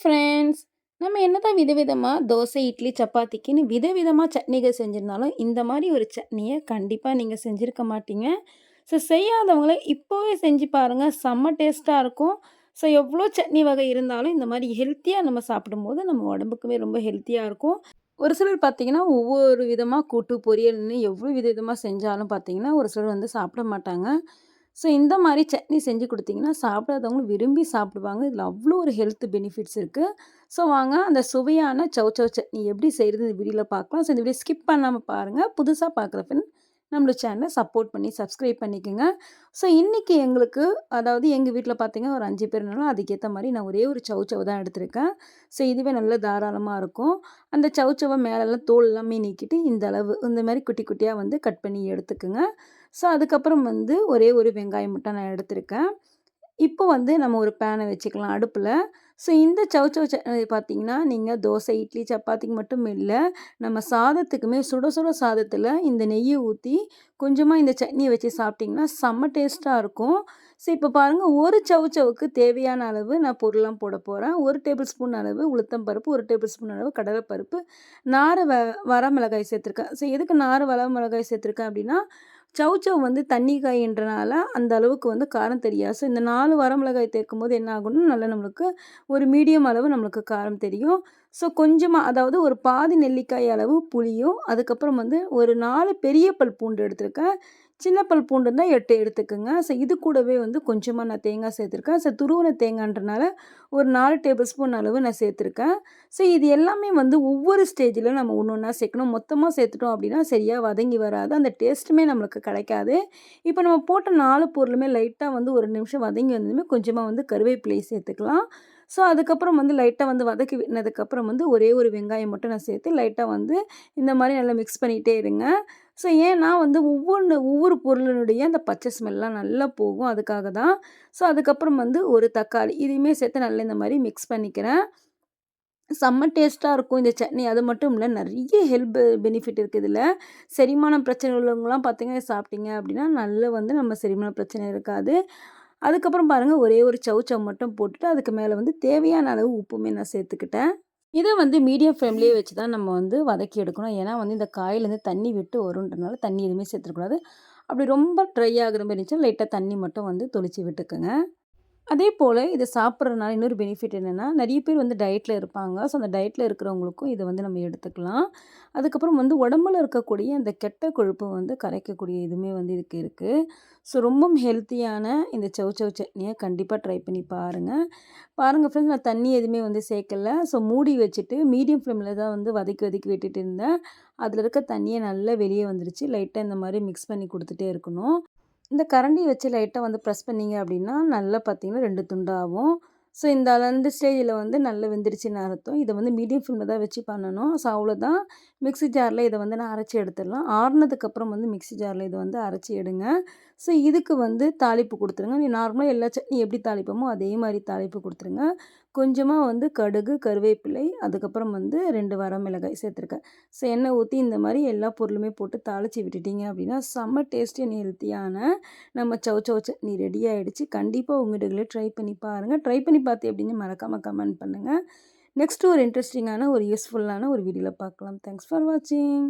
Friends நம்ம என்னதான் விதவிதமாக தோசை இட்லி சப்பாத்திக்குன்னு விதவிதமாக சட்னிகள் செஞ்சுருந்தாலும் இந்த மாதிரி ஒரு சட்னியை கண்டிப்பாக நீங்கள் செஞ்சுருக்க மாட்டீங்க. ஸோ செய்யாதவங்களே இப்போவே செஞ்சு பாருங்கள் செம்ம டேஸ்ட்டாக இருக்கும். ஸோ எவ்வளோ சட்னி வகை இருந்தாலும் இந்த மாதிரி ஹெல்த்தியாக நம்ம சாப்பிடும்போது நம்ம உடம்புக்குமே ரொம்ப ஹெல்த்தியாக இருக்கும். ஒரு சிலர் பார்த்திங்கன்னா ஒவ்வொரு விதமாக கூட்டு பொரியல்னு எவ்வளோ வித விதமாக செஞ்சாலும் பார்த்தீங்கன்னா ஒரு சிலர் வந்து சாப்பிட மாட்டாங்க. ஸோ இந்த மாதிரி சட்னி செஞ்சு கொடுத்தீங்கன்னா சாப்பிடாதவங்களும் விரும்பி சாப்பிடுவாங்க. இதில் அவ்வளோ ஒரு ஹெல்த் பெனிஃபிட்ஸ் இருக்குது ஸோ வாங்க அந்த சுவையான சவ் சவ் சட்னி எப்படி செய்கிறது இந்த வீடியோவில் பார்க்கலாம். ஸோ இந்த வீடியோ ஸ்கிப் பண்ணாமல் பாருங்கள் புதுசாக பார்க்குற ஃப்ரெண்ட் நம்மளோட சேனலை சப்போர்ட் பண்ணி சப்ஸ்கிரைப் பண்ணிக்கோங்க. ஸோ இன்றைக்கி எங்களுக்கு அதாவது எங்கள் வீட்டில் பார்த்தீங்கன்னா ஒரு அஞ்சு பேர்னாலும் அதுக்கேற்ற மாதிரி நான் ஒரே ஒரு சவு சவு தான் எடுத்திருக்கேன். ஸோ இதுவே நல்ல தாராளமாக இருக்கும். அந்த சவு சவை மேலெல்லாம் தோல் எல்லாமே நீக்கிட்டு இந்த அளவு இந்த மாதிரி குட்டி குட்டியாக வந்து கட் பண்ணி எடுத்துக்கோங்க. ஸோ அதுக்கப்புறம் வந்து ஒரே ஒரு வெங்காயம் மட்டும் நான் எடுத்திருக்கேன். இப்போ வந்து நம்ம ஒரு பேனை வச்சுக்கலாம் அடுப்பில். ஸோ இந்த சவ் சவ் பார்த்தீங்கன்னா நீங்கள் தோசை இட்லி சப்பாத்திக்கு மட்டும் இல்லை நம்ம சாதத்துக்குமே சுட சுட சாதத்தில் இந்த நெய்யை ஊற்றி கொஞ்சமாக இந்த சட்னியை வச்சு சாப்பிட்டிங்கன்னா செம்ம டேஸ்ட்டாக இருக்கும். ஸோ இப்போ பாருங்கள் ஒரு சவுச்சவுக்கு தேவையான அளவு நான் பொருளாம் போட போகிறேன் ஒரு டேபிள் ஸ்பூன் அளவு உளுத்தம் பருப்பு ஒரு டேபிள் ஸ்பூன் அளவு கடலைப்பருப்பு நார வ வர மிளகாய் சேர்த்துருக்கேன். ஸோ எதுக்கு நார வர மிளகாய் சேர்த்துருக்கேன் அப்படின்னா சவுச்சவ் வந்து தண்ணி காயின்றனால அந்த அளவுக்கு வந்து காரம் தெரியாது. ஸோ இந்த நாலு வரமிளகாய் தேக்கும் போது என்ன ஆகும்னா நல்லா நம்மளுக்கு ஒரு மீடியம் அளவு நம்மளுக்கு காரம் தெரியும். ஸோ கொஞ்சமாக அதாவது ஒரு பாதி நெல்லிக்காய் அளவு புளியும் அதுக்கப்புறம் வந்து ஒரு நாலு பெரிய பல் பூண்டு எடுத்திருக்கேன். சின்ன பல் பூண்டுன்னா எட்டு எடுத்துக்கோங்க. ஸோ இது கூடவே வந்து கொஞ்சமாக நான் தேங்காய் சேர்த்துருக்கேன். ஸோ துருவன தேங்காய்ன்றனால ஒரு நாலு டேபிள் ஸ்பூன் அளவு நான் சேர்த்துருக்கேன். ஸோ இது எல்லாமே வந்து ஒவ்வொரு ஸ்டேஜில் நம்ம ஒன்று ஒன்றா சேர்க்கணும். மொத்தமாக சேர்த்துட்டோம் அப்படின்னா சரியாக வதங்கி வராது. அந்த டேஸ்ட்டுமே நம்மளுக்கு கிடைக்காது. இப்போ நம்ம போட்ட நாலு பொருளுமே லைட்டாக வந்து ஒரு நிமிஷம் வதங்கி வந்ததுமே கொஞ்சமாக வந்து கருவேப்பிலை சேர்த்துக்கலாம். ஸோ அதுக்கப்புறம் வந்து லைட்டாக வந்து வதக்கி விட்டதுக்கப்புறம் வந்து ஒரே ஒரு வெங்காயம் மட்டும் நான் சேர்த்து லைட்டாக வந்து இந்த மாதிரி நல்லா மிக்ஸ் பண்ணிகிட்டே இருங்க. ஸோ ஏன்னா வந்து ஒவ்வொன்று ஒவ்வொரு பொருளினுடைய அந்த பச்சை ஸ்மெல்லாம் நல்லா போகும். அதுக்காக தான். ஸோ அதுக்கப்புறம் வந்து ஒரு தக்காளி இதையுமே சேர்த்து நல்லா இந்த மாதிரி மிக்ஸ் பண்ணிக்கிறேன். செம்ம டேஸ்ட்டாக இருக்கும் இந்த சட்னி. அது மட்டும் இல்லை நிறைய ஹெல்ப் பெனிஃபிட் இருக்குது இதில். செரிமானம் பிரச்சனை உள்ளவங்களாம் பார்த்திங்கன்னா சாப்பிட்டீங்க அப்படின்னா நல்ல வந்து நம்ம செரிமான பிரச்சனை இருக்காது. அதுக்கப்புறம் பாருங்கள் ஒரே ஒரு சவுச்சம் மட்டும் போட்டுட்டு அதுக்கு மேலே வந்து தேவையான அளவு உப்புமே நான் சேர்த்துக்கிட்டேன். இதை வந்து மீடியம் ஃப்ளேம்லேயே வச்சு தான் நம்ம வந்து வதக்கி எடுக்கணும். ஏன்னா வந்து இந்த காயிலேருந்து தண்ணி விட்டு வருன்றனால தண்ணி எதுவுமே சேர்த்துக்கூடாது அப்படி ரொம்ப ட்ரை ஆகிற மாதிரி இருந்துச்சுன்னா லைட்டாக தண்ணி மட்டும் வந்து தொளிச்சு விட்டுக்குங்க. அதே போல் இதை சாப்பிட்றதுனால இன்னொரு பெனிஃபிட் என்னென்னா நிறைய பேர் வந்து டயட்டில் இருப்பாங்க. ஸோ அந்த டயட்டில் இருக்கிறவங்களுக்கும் இதை வந்து நம்ம எடுத்துக்கலாம். அதுக்கப்புறம் வந்து உடம்புல இருக்கக்கூடிய அந்த கெட்ட கொழுப்பை வந்து கரைக்கக்கூடிய இதுவுமே வந்து இதுக்கு இருக்குது ஸோ ரொம்பவும் ஹெல்த்தியான இந்த சவு சவு சட்னியை கண்டிப்பாக ட்ரை பண்ணி பாருங்கள் பாருங்கள் ஃப்ரெண்ட்ஸ் நான் தண்ணி எதுவுமே வந்து சேர்க்கல. ஸோ மூடி வச்சுட்டு மீடியம் ஃப்ளேமில் தான் வந்து வதக்கி வதக்கி விட்டுட்டு இருந்தேன். அதில் இருக்க தண்ணியை நல்லா வெளியே வந்துருச்சு. லைட்டாக இந்த மாதிரி மிக்ஸ் பண்ணி கொடுத்துட்டே இருக்கணும். இந்த கரண்டி வச்சு லைட்டாக வந்து ப்ரெஸ் பண்ணிங்க அப்படின்னா நல்லா பார்த்தீங்கன்னா ரெண்டு துண்டாகும் ஸோ இந்த அந்த ஸ்டேஜில் வந்து நல்லா வெந்துருச்சுன்னு அர்த்தம். இதை வந்து மீடியம் ஃப்ளேமில் தான் வச்சு பண்ணணும். ஸோ அவ்வளோதான். மிக்ஸி ஜாரில் இதை வந்து நான் அரைச்சி எடுத்துடலாம். ஆறுனதுக்கப்புறம் வந்து மிக்ஸி ஜாரில் இதை வந்து அரைச்சி எடுங்க. ஸோ இதுக்கு வந்து தாளிப்பு கொடுத்துருங்க. நீ நார்மலாக எல்லா சட்னி எப்படி தாளிப்போமோ அதே மாதிரி தாளிப்பு கொடுத்துருங்க. கொஞ்சமாக வந்து கடுகு கருவேப்பிலை அதுக்கப்புறம் வந்து ரெண்டு வர மிளகாய் சேர்த்துருக்கேன் ஸோ எண்ணெய் ஊற்றி இந்த மாதிரி எல்லா பொருளுமே போட்டு தாளித்து விட்டுட்டீங்க அப்படின்னா செம்ம டேஸ்டி அண்ட் ஹெல்த்தியான நம்ம சவு சவு சட்னி ரெடி ஆகிடுச்சு கண்டிப்பாக உங்கள் ட்ரை பண்ணி பாருங்கள் ட்ரை பண்ணி பார்த்து எப்படின்னு மறக்காமல் கமெண்ட் பண்ணுங்கள் நெக்ஸ்ட்டு ஒரு இன்ட்ரெஸ்டிங்கான ஒரு யூஸ்ஃபுல்லான ஒரு வீடியோவில் பார்க்கலாம். தேங்க்ஸ் ஃபார் வாட்சிங்